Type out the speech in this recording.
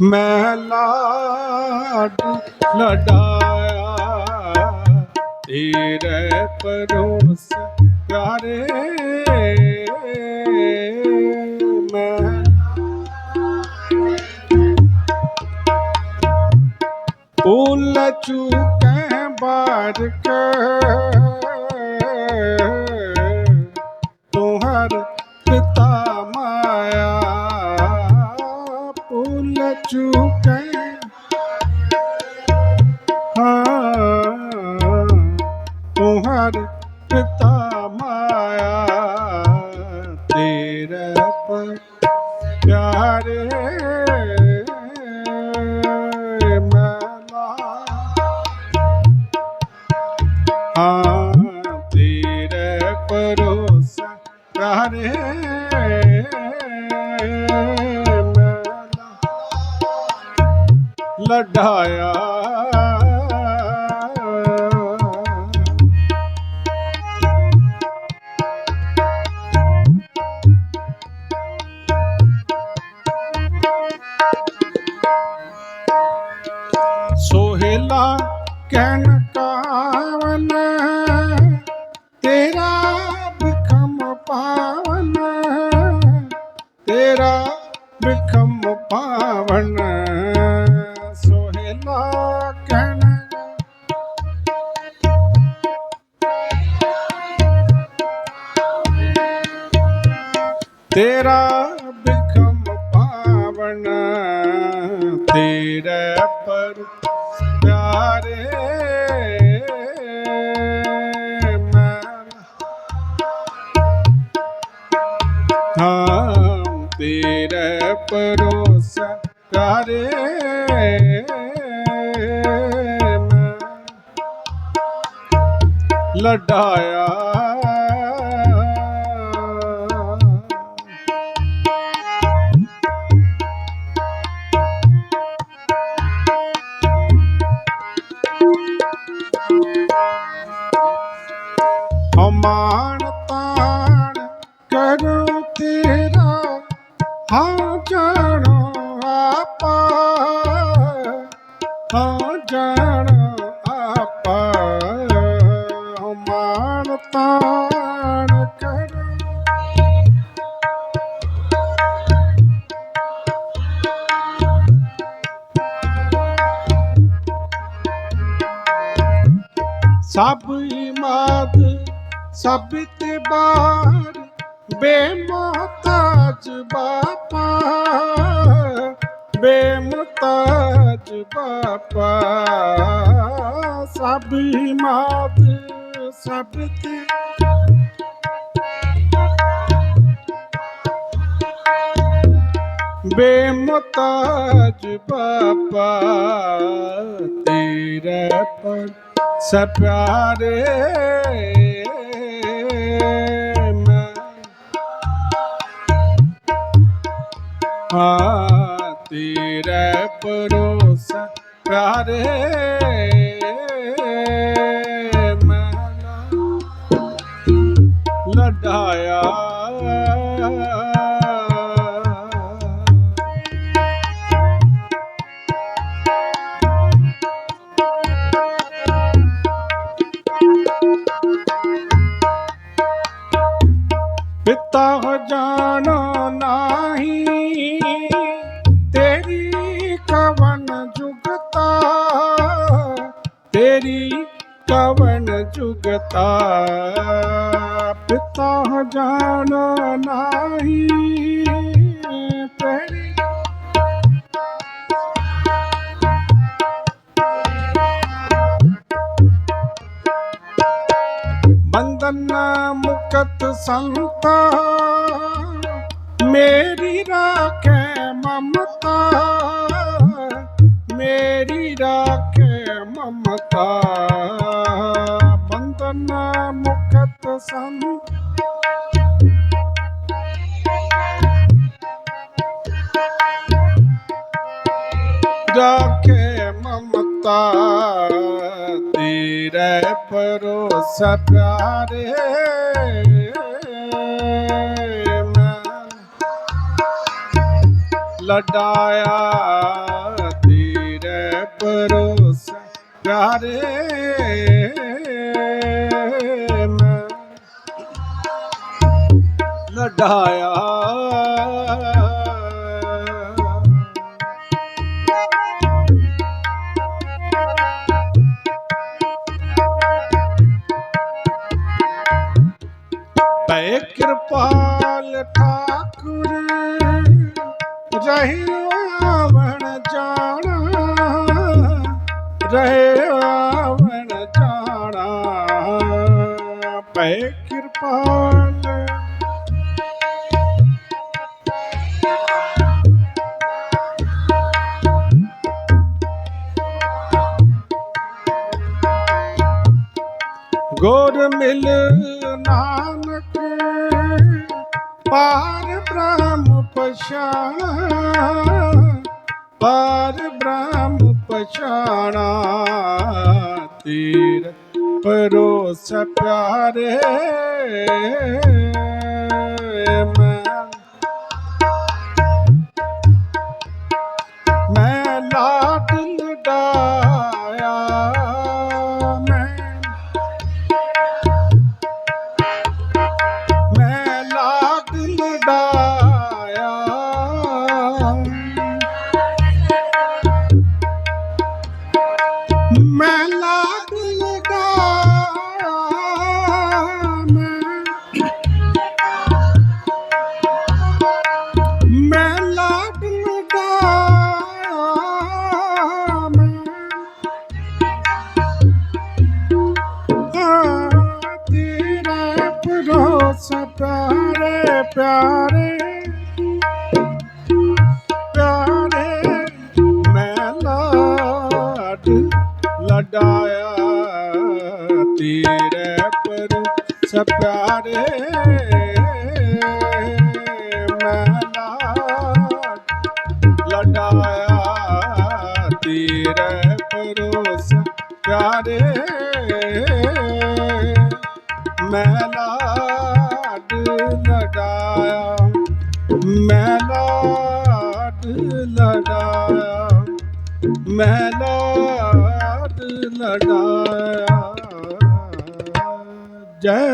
ਮੈਂ ਲਾਡ ਲਡਾਇਆ ਤੇਰੇ ਪਰੋਸ ਪਿਆਰੇ ਮੈਂ ਭੁੱਲ ਚੁੱਕੇ ਬਾਰਕ ਤੁਹਾਰ ਚੁਕੇ ਹਾਂ ਤੁਹਾਰ ਪਿਤਾ ਮਾਇਆ ਤੇਰੇ ਪਰ ਪਿਆਰੇ ਮਨਾ ਹਾਂ ਤੇਰੇ ਪਰੋਸ ਪਿਆਰੇ ਲਢਾਇਆ ਸੋਹੇਲਾ ਕਹਿਣ ਤੇਰਾ ਬਿਖਮ ਪਾਵਨ ਤੇਰੇ ਪਰ ਪਿਆਰੇ ਮੈਂ। ਹਾਂ ਤੇਰੇ ਪਰੋਸ ਪਿਆਰੇ ਮੈਂ। ਲਡਾਇਆ ਮਾਣ ਤਾਣ ਕਰੂ ਤੇਰਾ, ਹਾਂ ਜਾਣੋ ਆਪਾ, ਹਾਂ ਜਾਣੋ ਆਪਾ। ਹਮਾਨ ਤਾਣ ਕਰੂ। ਸਭ ਇਮਾਦ ਸਭ ਤੇ ਬਾਰ ਬੇਮੋਹਤਾਜ ਬਾਪਾ ਬੇਮੋਹਤਾਜ ਬਾਪਾ। ਸਭ ਇਮਾਦ, ਸਭ ਤੇ ਬੇਮਤਾਜ ਬਾਪਾ। ਤੇਰੇ ਪਰ ਸਭ ਪਿਆਰੇ ਆ ਤੇਰੇ ਪਰੋਸ ਪਿਆਰੇ ਮੈਂ ਲਡਾਇਆ ਪਿਤਾ ਹੋ ਜਾਣੋ ਤੇਰੀ ਕਵਨ ਜੁਗਤਾ। ਪਿਤਾ ਹੋ ਜਾਣੋ ਨਾਹੀ ਤੇਰੀ ਬੰਧਨ ਮੁਕਤ ਸੰਤਾ ਮੇਰੀ ਰਾਖੇ ਮਮਤਾ। ਮੁਕਤ ਸੰਤਾ ਮਮਤਾ ਤੇਰੇ ਪਰੋਸ ਪਿਆਰੇ। ਮੈਂ ਲਡਾਇਆ ਤੇਰੇ ਪਰੋਸ ਪਿਆਰੇ। ਲਡਾਇਆ ਪੈ ਕਿਰਪਾਲ ਠਾਕੁਰ ਰਹਿ ਆਵਣ ਜਾਣਾ ਰਹਿ ਆਵਣ ਜਾਣਾ। ਪੈ ਕਿਰਪਾਲ ਗੁਰ ਮਿਲ ਨਾਨਕ ਪਾਰ ਬ੍ਰਹਮ ਪਛਾਣਾ ਪਾਰ ਬ੍ਰਹਮ ਪਛਾਣਾ ਤੀਰ ਪਰੋਸ ਪਿਆਰੇ ਮੈਂ ਲਡਾਇਆ ਪਿਆਰੇ ਪਿਆਰੇ ਪਿਆਰੇ, ਮੈਂ ਲਾਡ ਲਡਾਇਆ ਤੇਰੇ ਪਰੋਸ ਪਿਆਰੇ, ਮੈਂ ਲਾਡ ਲਡਾਇਆ ਤੇਰੇ ਪਰੋਸ ਪਿਆਰੇ, ਮੈਂ ਮੈਂ ਲਾਡ ਲਡਾਇਆ ਜੈ